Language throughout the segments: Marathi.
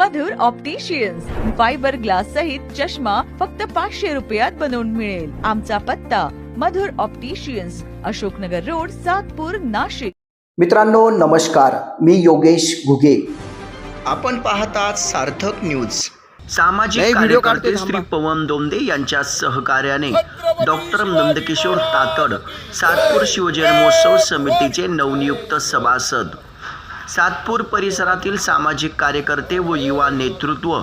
मधुर ऑप्टिशियन्स फायबर ग्लास सहित चष्मा फक्त पाचशे रुपयात बनवून मिळेल. आमचा पत्ता मधुर ऑप्टिशियन्स अशोकनगर रोड सातपूर नाशिक. मित्रांनो नमस्कार. मी योगेश घुगे. आपण पाहतात सार्थक न्यूज सामाजिक कार्यकर्ते श्री. पवन दोंदे यांच्या सहकार्याने डॉक्टर नंदकिशोर तातड सातपूर शिवजन्मोत्सव समितीचे नवनियुक्त सभासद. सातपूर परिसरातील सामाजिक कार्यकर्ते व युवा नेतृत्व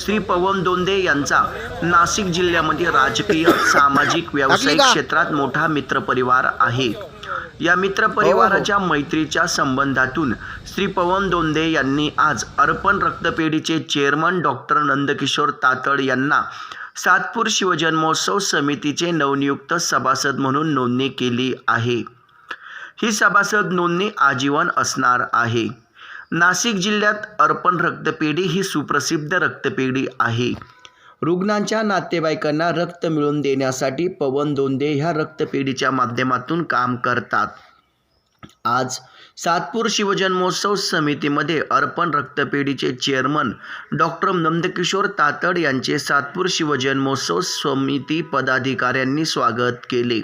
श्री पवन दोंदे यांचा नाशिक जिल्ह्यामध्ये राजकीय सामाजिक व्यावसायिक? क्षेत्रात मोठा मित्रपरिवार आहे. या मित्रपरिवाराच्या मैत्रीच्या संबंधातून श्री पवन दोंदे यांनी आज अर्पण रक्तपेढीचे चेअरमन डॉक्टर नंदकिशोर तातड यांना सातपूर शिवजन्मोत्सव समितीचे नवनियुक्त सभासद म्हणून नोंदणी केली आहे. ही सभासद नोंदणी आजीवन असणार आहे. नाशिक जिल्ह्यात अर्पण रक्तपेढी ही सुप्रसिद्ध रक्तपेढी आहे. रुग्णांच्या नातेवाईकांना रक्त मिळवून देण्यासाठी पवन दोंदे ह्या रक्तपेढीच्या माध्यमातून काम करतात. आज सातपूर शिवजन्मोत्सव समितीमध्ये अर्पण रक्तपेढीचे चेअरमन डॉक्टर नंदकिशोर तातड यांचे सातपूर शिवजन्मोत्सव समिती पदाधिकाऱ्यांनी स्वागत केले.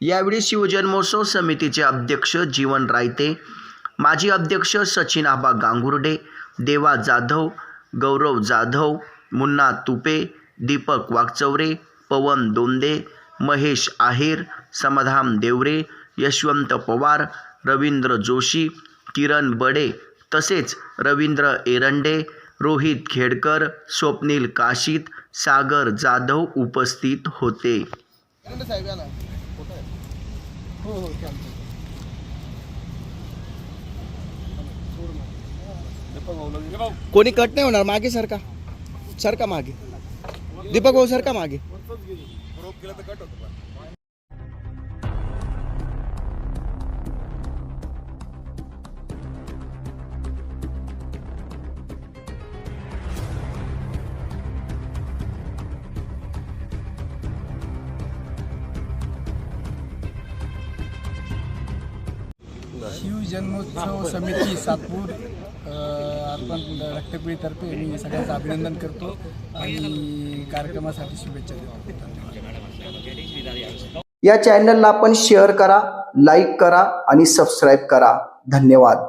यावेळी शिवजन्मोत्सव समितीचे अध्यक्ष जीवन रायते माजी अध्यक्ष सचिन आबा गांगुर्डे देवा जाधव गौरव जाधव मुन्ना तुपे दीपक वागचौरे पवन दोंदे महेश आहेर समाधान देवरे यशवंत पवार रवींद्र जोशी किरण बडे तसेच रवींद्र एरंडे रोहित खेडकर स्वप्नील काशीत सागर जाधव उपस्थित होते साहेब या ना फोटो आहे. हो हो चालतंय. कोणी कट नाही होणार मागे सरका सरका मागे? दीपक भाऊ सरका मागे? शिव जन्मोत्सव समिती सातपूर अर्पण रक्तपेढीतर्फे मी सगळ्यांचं अभिनंदन करतो आणि कार्यक्रमासाठी शुभेच्छा देतो. या चॅनलला आपण शेअर करा लाईक करा आणि सबस्क्राईब करा. धन्यवाद.